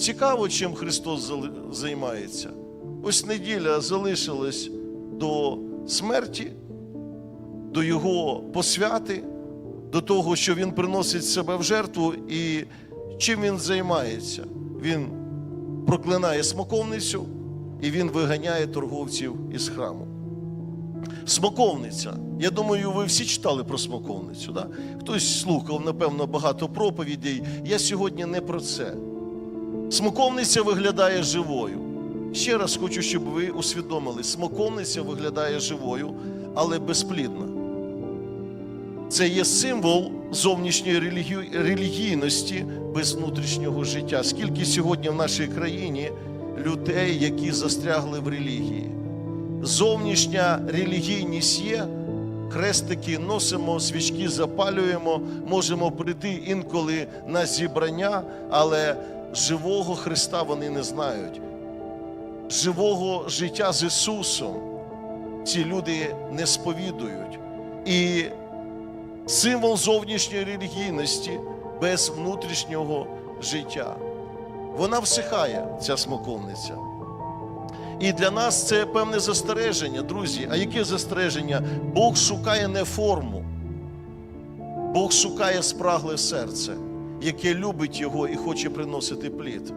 Цікаво, чим Христос займається. Ось неділя залишилась до смерті, до Його посвяти, до того, що Він приносить себе в жертву, і чим він займається? Він проклинає смоковницю і він виганяє торговців із храму. Смоковниця. Я думаю, ви всі читали про смоковницю. Да? Хтось слухав, напевно, багато проповідей. Я сьогодні не про це. Смоковниця виглядає живою. Ще раз хочу, щоб ви усвідомили: смоковниця виглядає живою, але безплідна. Це є символ зовнішньої релігію- релігійності без внутрішнього життя. Скільки сьогодні в нашій країні людей, які застрягли в релігії? Зовнішня релігійність є, хрестики носимо, свічки запалюємо, можемо прийти інколи на зібрання, але живого Христа вони не знають. Живого життя з Ісусом ці люди не сповідують. І символ зовнішньої релігійності без внутрішнього життя. Вона всихає, ця смоковниця. І для нас це певне застереження, друзі. А яке застереження? Бог шукає не форму, Бог шукає спрагле серце, яке любить його і хоче приносити плід.